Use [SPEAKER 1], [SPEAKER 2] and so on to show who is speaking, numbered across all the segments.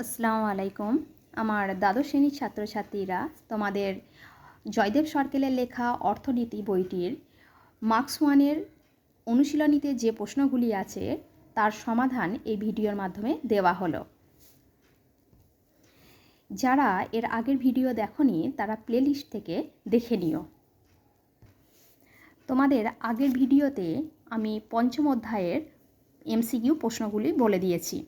[SPEAKER 1] আসসালামু আলাইকুম। আমার দ্বাদশ শ্রেণির ছাত্রছাত্রীরা, তোমাদের জয়দেব সরকেলের লেখা অর্থনীতি বইটির মার্কস ওয়ানের অনুশীলনীতে যে প্রশ্নগুলি আছে, তার সমাধান এই ভিডিওর মাধ্যমে দেওয়া হলো। যারা এর আগের ভিডিও দেখনি, তারা প্লেলিস্ট থেকে দেখে নিও। তোমাদের আগের ভিডিওতে আমি পঞ্চম অধ্যায়ের এমসিকিউ প্রশ্নগুলি বলে দিয়েছি।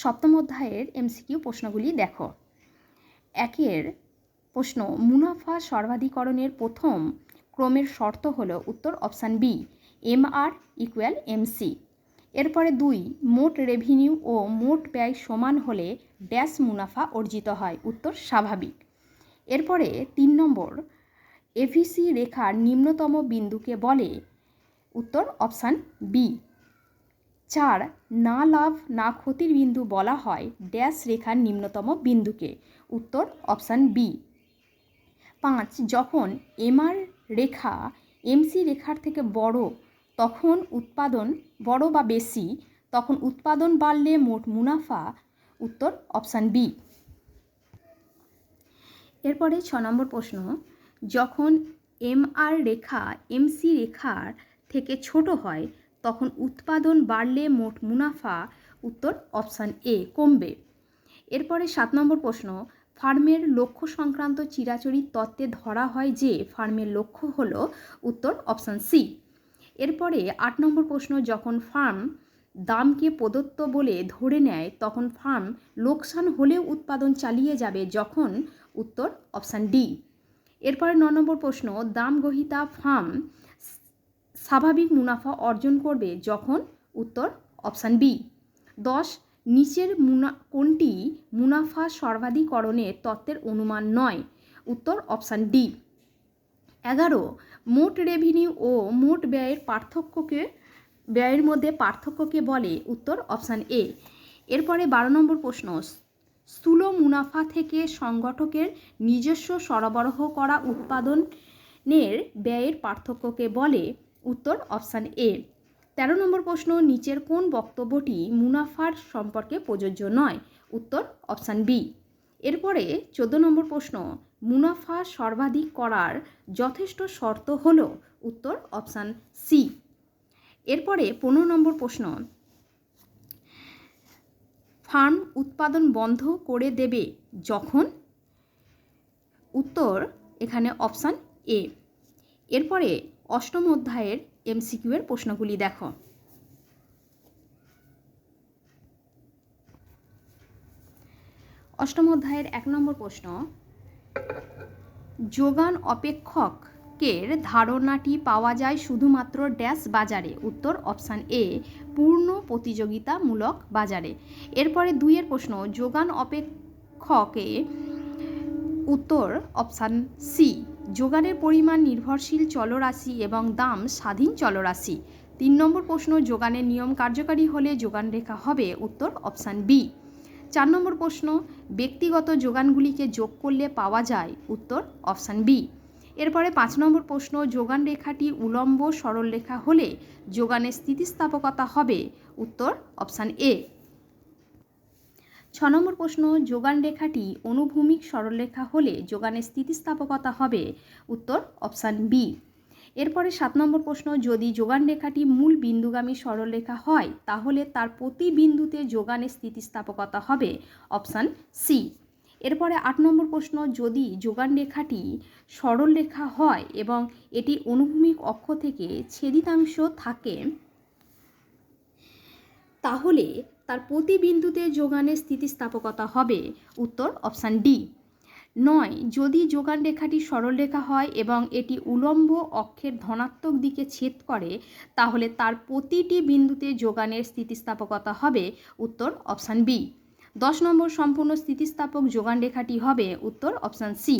[SPEAKER 1] সপ্তম অধ্যায়ের এমসিকিউ প্রশ্নগুলি দেখো। একের প্রশ্ন, মুনাফা সর্বাধিকরণের প্রথম ক্রমের শর্ত হল উত্তর option B M R equal MC. এরপরে দুই, মোট রেভিনিউ ও মোট ব্যয় সমান হলে ড্যাশ মুনাফা অর্জিত হয়, উত্তর স্বাভাবিক। এরপরে তিন নম্বর, এভিসি রেখার নিম্নতম বিন্দুকে বলে, উত্তর অপশান বি। চার না লাভ, না ক্ষতির বিন্দু বলা হয় ড্যাশ রেখার নিম্নতম বিন্দুকে। উত্তর অপশান বি। পাঁচ, যখন এমআর রেখা এমসি রেখার থেকে বড়, তখন উৎপাদন বড় বা বেশি, তখন উৎপাদন বাড়লে মোট মুনাফা। উত্তর অপশান বি। এরপরে ছ নম্বর প্রশ্ন, যখন এমআর রেখা এমসি রেখার থেকে ছোট হয় তখন উৎপাদন বাড়লে মোট মুনাফা উত্তর অপশান এ কমবে। এরপরে সাত নম্বর প্রশ্ন, ফার্মের লক্ষ্য সংক্রান্ত চিরাচরিত তত্ত্বে ধরা হয় যে ফার্মের লক্ষ্য হল উত্তর অপশান সি। এরপরে আট নম্বর প্রশ্ন, যখন ফার্ম দামকে প্রদত্ত বলে ধরে নেয়, তখন ফার্ম লোকসান হলেও উৎপাদন চালিয়ে যাবে যখন উত্তর অপশান ডি। এরপরে ন নম্বর প্রশ্ন, দাম গ্রহিতা ফার্ম স্বাভাবিক মুনাফা অর্জন করবে যখন? উত্তর, অপশান বি। দশ, নিচের মুনা, কোনটি মুনাফা সর্বাধিকরণের তত্ত্বের অনুমান নয়? উত্তর, অপশান ডি। এগারো, মোট রেভিনিউ ও মোট ব্যয়ের পার্থক্যকে, ব্যয়ের মধ্যে পার্থক্যকে বলে, উত্তর, অপশান এ। এরপরে বারো নম্বর প্রশ্ন। স্থূল মুনাফা থেকে সংগঠকের নিজস্ব সরবরাহ করা উৎপাদনের ব্যয়ের পার্থক্যকে বলে উত্তর অপশান এ। তেরো নম্বর প্রশ্ন, নিচের কোন বক্তব্যটি মুনাফার সম্পর্কে প্রযোজ্য নয়? উত্তর অপশান বি। এরপরে চোদ্দ নম্বর প্রশ্ন, মুনাফা সর্বাধিক করার যথেষ্ট শর্ত হল? উত্তর অপশান সি। এরপরে পনেরো নম্বর প্রশ্ন, ফার্ম উৎপাদন বন্ধ করে দেবে যখন? উত্তর এখানে অপশান এ। এরপরে অষ্টম অধ্যায়ের এমসিকিউ এর প্রশ্নগুলি দেখো। অষ্টম অধ্যায়ের এক নম্বর প্রশ্ন, যোগান অপেক্ষকের ধারণাটি পাওয়া যায় শুধুমাত্র ড্যাশ বাজারে। উত্তর অপশান এ, পূর্ণ প্রতিযোগিতামূলক বাজারে। এরপরে দুইয়ের প্রশ্ন, যোগান অপেক্ষকে উত্তর অপশান সি যোগানের পরিমাণ নির্ভরশীল চলরাশি এবং দাম স্বাধীন চলরাশি। তিন নম্বর প্রশ্ন, যোগানের নিয়ম কার্যকারী হলে যোগান রেখা হবে উত্তর অপশান বি। চার নম্বর প্রশ্ন, ব্যক্তিগত যোগানগুলিকে যোগ করলে পাওয়া যায় উত্তর অপশান বি। এরপরে পাঁচ নম্বর প্রশ্ন, যোগান রেখাটি উলম্ব সরল রেখা হলে যোগানের স্থিতিস্থাপকতা হবে উত্তর অপশান এ। ছ নম্বর প্রশ্ন, যোগান রেখাটি অনুভূমিক সরলরেখা হলে যোগানের স্থিতিস্থাপকতা হবে? উত্তর, অপশান বি। এরপরে সাত নম্বর প্রশ্ন, যদি যোগান রেখাটি মূল বিন্দুগামী সরলরেখা হয়, তাহলে তার প্রতি বিন্দুতে যোগানের স্থিতিস্থাপকতা হবে? Option C. এরপরে আট নম্বর প্রশ্ন, যদি যোগান রেখাটি সরলরেখা হয় এবং এটি অনুভূমিক অক্ষ থেকে ছেদিতাংশ থাকে তাহলে তার প্রতি বিন্দুতে যোগানের স্থিতিস্থাপকতা হবে। উত্তর অপশান ডি। নয়, যদি যোগান রেখাটি সরলরেখা হয় এবং এটি উলম্ব অক্ষের ধনাত্মক দিকে ছেদ করে, তাহলে তার প্রতিটি বিন্দুতে যোগানের স্থিতিস্থাপকতা হবে। উত্তর অপশান বি। দশ নম্বর সম্পূর্ণ স্থিতিস্থাপক যোগান রেখাটি হবে। উত্তর অপশান সি।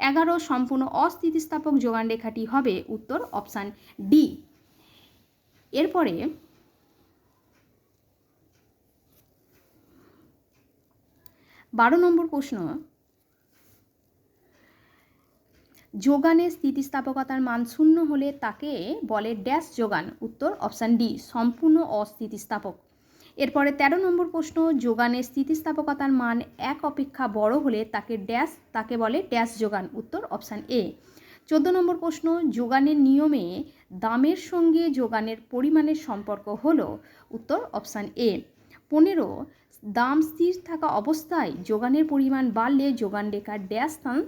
[SPEAKER 1] এগারো, সম্পূর্ণ অস্থিতিস্থাপক যোগান রেখাটি হবে। উত্তর অপশান ডি। এরপরে বারো নম্বর প্রশ্ন। যোগানের স্থিতিস্থাপকতার মান শূন্য হলে তাকে বলে ড্যাশ যোগান। উত্তর অপশান ডি, সম্পূর্ণ অস্থিতিস্থাপক। এরপরে তেরো নম্বর প্রশ্ন, যোগানের স্থিতিস্থাপকতার মান এক অপেক্ষা বড় হলে তাকে ড্যাশ, তাকে বলে ড্যাশ যোগান। উত্তর অপশান এ। চোদ্দ নম্বর প্রশ্ন, যোগানের নিয়মে দামের সঙ্গে যোগানের পরিমাণের সম্পর্ক হলো? উত্তর অপশান এ। পনেরো দাম স্থির থাকা অবস্থায় যোগানের পরিমাণ বাড়লে যোগান রেখার ড্যাশ স্থান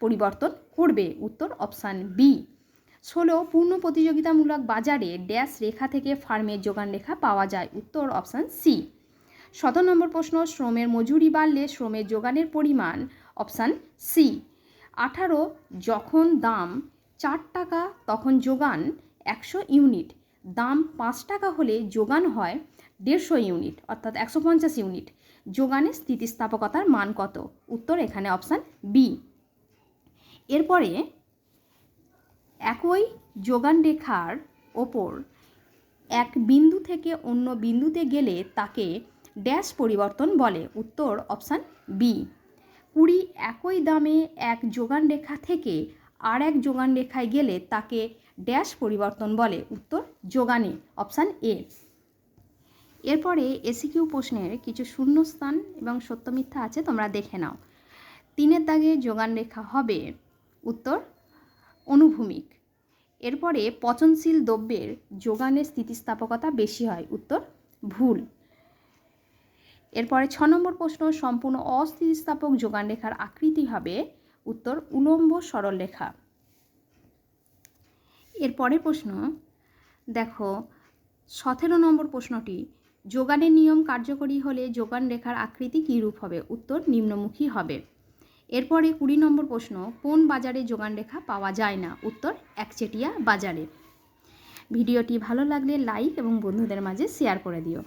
[SPEAKER 1] পরিবর্তন করবে। উত্তর অপশান বি ষোলো, পূর্ণ প্রতিযোগিতামূলক বাজারে ড্যাশ রেখা থেকে ফার্মের যোগান রেখা পাওয়া যায়। উত্তর অপশান সি সতেরো নম্বর প্রশ্ন, শ্রমের মজুরি বাড়লে শ্রমের যোগানের পরিমাণ অপশান সি আঠারো, যখন দাম চার টাকা, তখন যোগান একশো ইউনিট। দাম পাঁচ টাকা হলে যোগান হয় দেড়শো ইউনিট, অর্থাৎ একশো পঞ্চাশ ইউনিট। যোগানের স্থিতিস্থাপকতার মান কত? উত্তর এখানে অপশান বি। এরপরে একই যোগান রেখার ওপর এক বিন্দু থেকে অন্য বিন্দুতে গেলে তাকে ড্যাশ পরিবর্তন বলে। উত্তর অপশান বি। কুড়ি একই দামে এক যোগান রেখা থেকে আর এক যোগান রেখায় গেলে তাকে ড্যাশ পরিবর্তন বলে উত্তর যোগানে, অপশান এ। এরপরে এসিকিউ প্রশ্নের কিছু শূন্যস্থান এবং সত্য মিথ্যা আছে, তোমরা দেখে নাও। তিনের দাগে যোগান রেখা হবে উত্তর অনুভূমিক। এরপরে পচনশীল দ্রব্যের যোগানের স্থিতিস্থাপকতা বেশি হয়, উত্তর ভুল। এরপরে ছ নম্বর প্রশ্ন, সম্পূর্ণ অস্থিতিস্থাপক যোগান রেখার আকৃতি হবে উত্তর উলম্ব সরল রেখা। এর পরের প্রশ্ন, দেখো, সতেরো নম্বর প্রশ্নটি, যোগানের নিয়ম কার্যকরী হলে যোগান রেখার আকৃতি কী রূপ হবে? উত্তর, নিম্নমুখী হবে। এরপরে কুড়ি নম্বর প্রশ্ন, কোন বাজারে যোগান রেখা পাওয়া যায় না? উত্তর, একচেটিয়া বাজারে। ভিডিওটি ভালো লাগলে লাইক এবং বন্ধুদের মাঝে শেয়ার করে দিও।